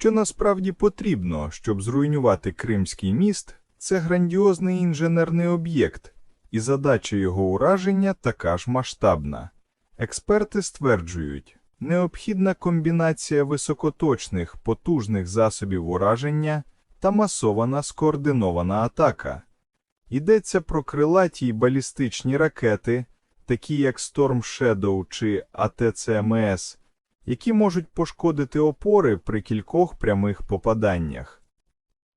Що насправді потрібно, щоб зруйнувати Кримський міст, це грандіозний інженерний об'єкт, і задача його ураження така ж масштабна. Експерти стверджують, необхідна комбінація високоточних потужних засобів ураження та масована скоординована атака. Йдеться про крилаті й балістичні ракети, такі як Storm Shadow чи АТЦМС, які можуть пошкодити опори при кількох прямих попаданнях.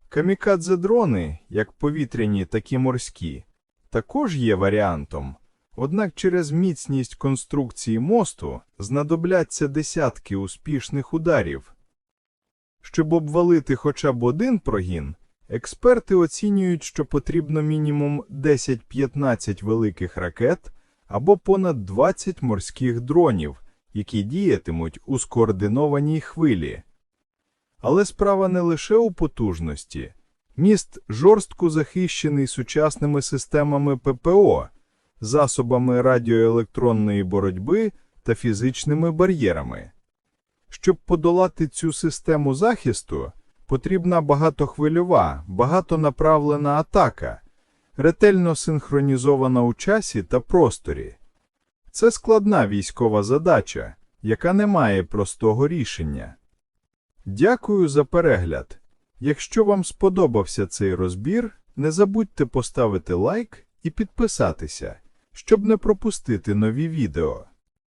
Камікадзе-дрони, як повітряні, так і морські, також є варіантом, однак через міцність конструкції мосту знадобляться десятки успішних ударів. Щоб обвалити хоча б один прогін, експерти оцінюють, що потрібно мінімум 10-15 великих ракет або понад 20 морських дронів, які діятимуть у скоординованій хвилі. Але справа не лише у потужності. Міст жорстко захищений сучасними системами ППО, засобами радіоелектронної боротьби та фізичними бар'єрами. Щоб подолати цю систему захисту, потрібна багатохвильова, багатонаправлена атака, ретельно синхронізована у часі та просторі. Це складна військова задача, яка не має простого рішення. Дякую за перегляд. Якщо вам сподобався цей розбір, не забудьте поставити лайк і підписатися, щоб не пропустити нові відео.